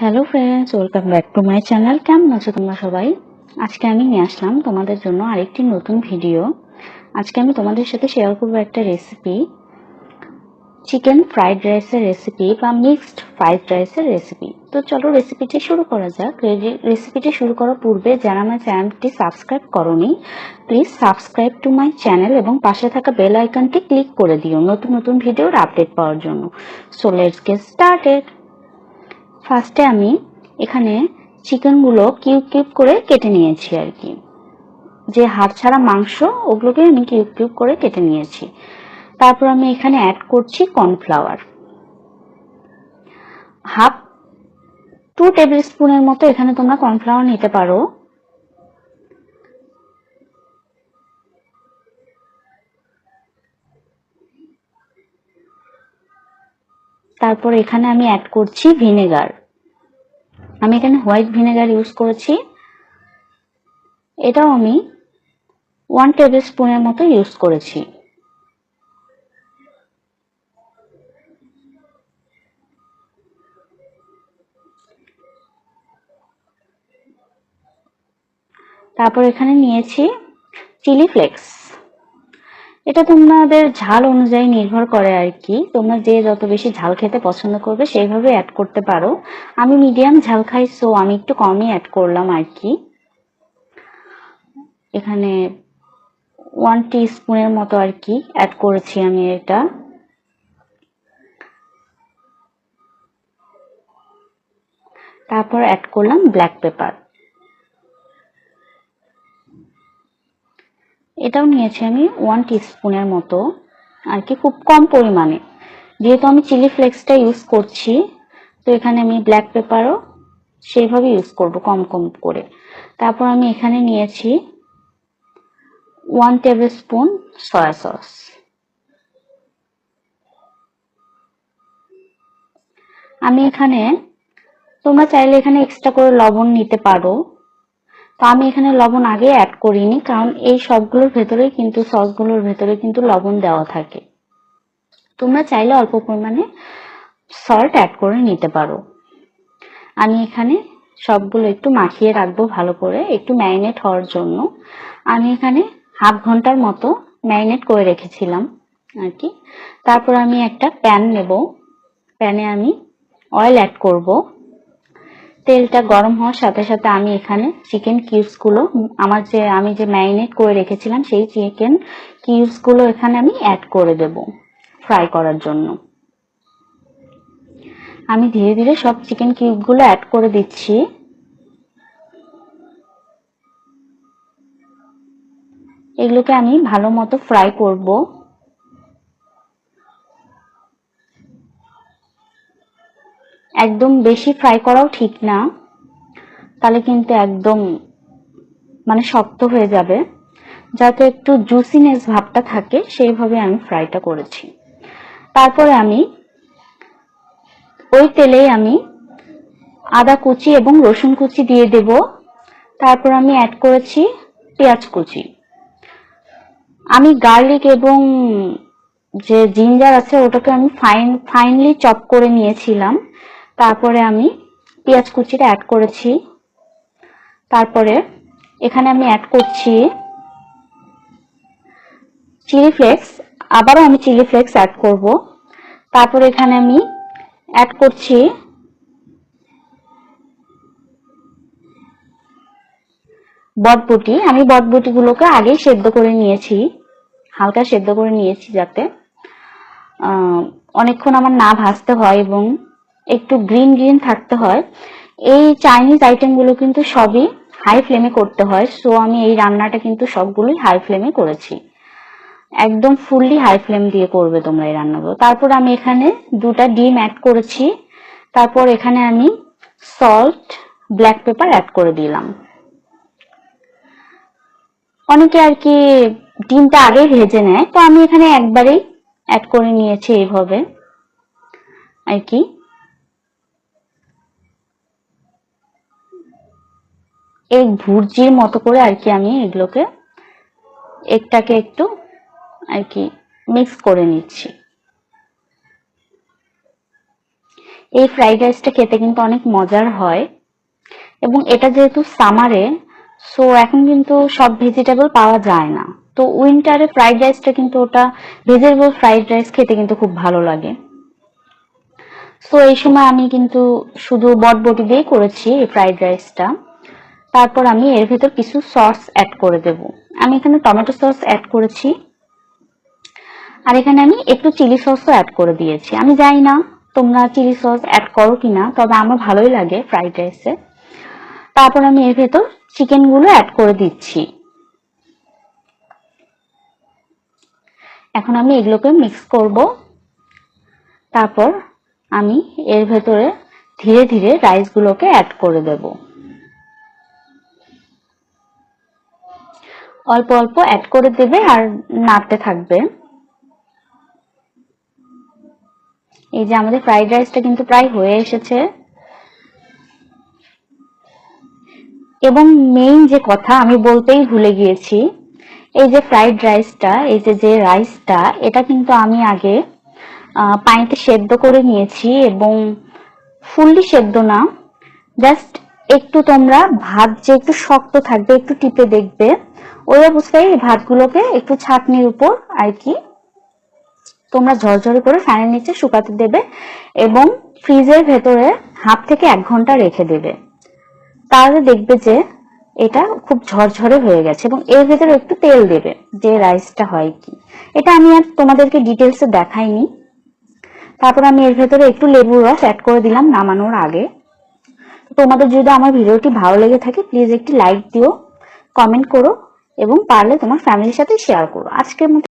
Hello friends welcome back to my channel কেমন আছো তোমরা সবাই? আজকে আমি নিয়ে আসলাম তোমাদের জন্য আরেকটি নতুন ভিডিও আজকে আমি তোমাদের সাথে শেয়ার করব একটা রেসিপি চিকেন ফ্রাইড রাইসের রেসিপি বা মিক্সড ফ্রাইড রাইসের রেসিপি তো চলো রেসিপিটি শুরু করা যাক। রেসিপিটি শুরু করার পূর্বে যারা আমার চ্যানেলটি সাবস্ক্রাইব করনি please subscribe to my channel এবং পাশে থাকা বেল আইকনটি ক্লিক করে দিও নতুন নতুন ভিডিওর আপডেট পাওয়ার জন্য। সো লেটস গেট স্টার্টেড ফার্স্টে আমি এখানে চিকেনগুলো কিউব কিউব করে কেটে নিয়েছি আর কি। যে হাড় ছাড়া মাংস, ওগুলোকে আমি কিউব কিউব করে কেটে নিয়েছি। তারপর আমি এখানে অ্যাড করছি কর্নফ্লাওয়ার হাফ টু টেবিল স্পুনের মতো এখানে তোমরা কর্নফ্লাওয়ার নিতে পারো। তারপর এখানে আমি অ্যাড করছি ভিনেগার আমি এখানে হোয়াইট ভিনেগার ইউজ করেছি। এটাও আমি ওয়ান টেবিল স্পুনের মতো ইউজ করেছি। তারপর এখানে নিয়েছি চিলি ফ্লেক্স এটা তোমাদের ঝাল অনুযায়ী নির্ভর করে আর কি। তোমরা যে যত বেশি ঝাল খেতে পছন্দ করবে, সেইভাবে অ্যাড করতে পারো। আমি মিডিয়াম ঝাল খাই সো আমি একটু কমই অ্যাড করলাম আর কি। এখানে ওয়ান টি স্পুনের মতো আর কি অ্যাড করেছি আমি এটা। তারপর অ্যাড করলাম ব্ল্যাক পেপার এটাও নিয়েছি আমি ওয়ান টিস্পুনের মতো, আর কি খুব কম পরিমাণে। যেহেতু আমি চিলি ফ্লেক্সটা ইউজ করছি, তো এখানে আমি ব্ল্যাক পেপারও সেইভাবে ইউজ করব কম কম করে। তারপর আমি এখানে নিয়েছি one tablespoon soya sauce আমি এখানে, তোমরা চাইলে এখানে এক্সট্রা করে লবণ নিতে পারো। তো আমি এখানে লবণ আগে অ্যাড করিনি, কারণ এই সবগুলোর ভেতরে কিন্তু সসগুলোর ভেতরে কিন্তু লবণ দেওয়া থাকে। তোমরা চাইলে অল্প পরিমাণে সল্ট অ্যাড করে নিতে পারো। আমি এখানে সবগুলো একটু মাখিয়ে রাখব ভালো করে, একটু ম্যারিনেট হওয়ার জন্য। আমি এখানে হাফ ঘণ্টার মতো ম্যারিনেট করে রেখেছিলাম আর কি। তারপর আমি একটা প্যান নেব। প্যানে আমি অয়েল অ্যাড করব। তেলটা গরম হওয়ার সাথে সাথে আমি এখানে চিকেন কিউবসগুলো আমার যে, আমি যে ম্যারিনেট করে রেখেছিলাম সেই চিকেন কিউবসগুলো এখানে আমি অ্যাড করে দেব ফ্রাই করার জন্য। আমি ধীরে ধীরে সব চিকেন কিউবগুলো অ্যাড করে দিচ্ছি। এগুলোকে আমি ভালো মতো ফ্রাই করব। একদম বেশি ফ্রাই করাও ঠিক না। তাহলে কিন্তু একদম মানে শক্ত হয়ে যাবে। যাতে একটু জুসিনেস ভাবটা থাকে, সেইভাবে আমি ফ্রাইটা করেছি। তারপরে আমি ওই তেলেই আমি আদা কুচি এবং রসুন কুচি দিয়ে দেব। তারপর আমি অ্যাড করেছি পেঁয়াজ কুচি। আমি গার্লিক এবং যে জিঞ্জার আছে, ওটাকে আমি ফাইন ফাইনলি চপ করে নিয়েছিলাম। তারপরে আমি পেঁয়াজ কুচিটা অ্যাড করেছি। তারপরে এখানে আমি অ্যাড করছি চিলি ফ্লেক্স আবারও আমি চিলি ফ্লেক্স অ্যাড করব। তারপরে এখানে আমি অ্যাড করছি বটবুটি। আমি বটবুটিগুলোকে আগেই সেদ্ধ করে নিয়েছি। হালকা সেদ্ধ করে নিয়েছি যাতে অনেকক্ষণ আমার না ভাজতে হয় এবং একটু গ্রিন গ্রিন থাকতে হয়। এই চাইনিজ আইটেমগুলো কিন্তু সবই হাই ফ্লেমে করতে হয়। সো আমি এই রান্নাটা কিন্তু সবগুলোই হাই ফ্লেমে করেছি। একদম ফুললি হাই ফ্লেম দিয়ে করবে তোমরা এই রান্নাগুলো তারপর আমি এখানে দুটা ডিম অ্যাড করেছি। তারপর এখানে আমি সল্ট ব্ল্যাক পেপার অ্যাড করে দিলাম। অনেকে আর কি ডিমটা আগে ভেজে নেয়। তো আমি এখানে একবারেই অ্যাড করে নিয়েছি এইভাবে। আর কি। এই ভুর্জির মতো করে আর কি আমি এগুলোকে একটাকে একটু আর কি মিক্স করে নিচ্ছি। এই ফ্রাইড রাইসটা খেতে কিন্তু অনেক মজার হয় এবং এটা যেহেতু সামারে সো এখন কিন্তু সব ভেজিটেবল পাওয়া যায় না। তো উইন্টারে ফ্রাইড রাইসটা কিন্তু ওটা ভেজিটেবল ফ্রাইড রাইস খেতে কিন্তু খুব ভালো লাগে। সো এই সময় আমি কিন্তু শুধু বটবটি দিয়ে করেছি এই ফ্রাইড রাইসটা তারপর আমি এর ভেতর কিছু সস অ্যাড করে দেব। আমি এখানে টমেটো সস অ্যাড করেছি। আর এখানে আমি একটু চিলি সসও অ্যাড করে দিয়েছি। আমি জানি না তোমরা চিলি সস অ্যাড করো কি না তবে আমার ভালোই লাগে ফ্রাইড রাইসে তারপর আমি এর ভেতর চিকেনগুলো অ্যাড করে দিচ্ছি। এখন আমি এগুলোকে মিক্স করব। তারপর আমি এর ভেতরে ধীরে ধীরে রাইসগুলোকে অ্যাড করে দেব। অল্প অল্প অ্যাড করে দেবে আর নাড়তে থাকবে। এই যে আমাদের ফ্রাইড রাইসটা কিন্তু প্রায় হয়ে এসেছে। এবং মেইন যে কথা আমি বলতেই ভুলে গিয়েছি, এই যে ফ্রাইড রাইসটা এই যে যে রাইসটা এটা কিন্তু আমি আগে পানিতে সেদ্ধ করে নিয়েছি এবং ফুললি সেদ্ধ না জাস্ট একটু তোমরা ভাত যে একটু শক্ত থাকবে, একটু টিপে দেখবে। ওই অবস্থায় এই ভাতগুলোকে একটু ছাঁকনির উপর আর কি তোমরা ঝরঝরে করে ফ্যানের নিচে শুকাতে দেবে এবং ফ্রিজের ভেতরে হাফ থেকে এক ঘণ্টা রেখে দেবে। তাহলে দেখবে যে এটা খুব ঝরঝরে হয়ে গেছে এবং এর ভেতরে একটু তেল দেবে যে রাইসটা হয় কি। এটা আমি আর তোমাদেরকে ডিটেলসে দেখাইনি। তারপর আমি এর ভেতরে একটু লেবুর রস অ্যাড করে দিলাম নামানোর আগে। তোমাদের যদি আমার ভিডিওটি ভালো লেগে থাকে প্লিজ একটি লাইক দিও কমেন্ট করো এবং পারলে তোমার ফ্যামিলির সাথে শেয়ার করো। আজকের মতো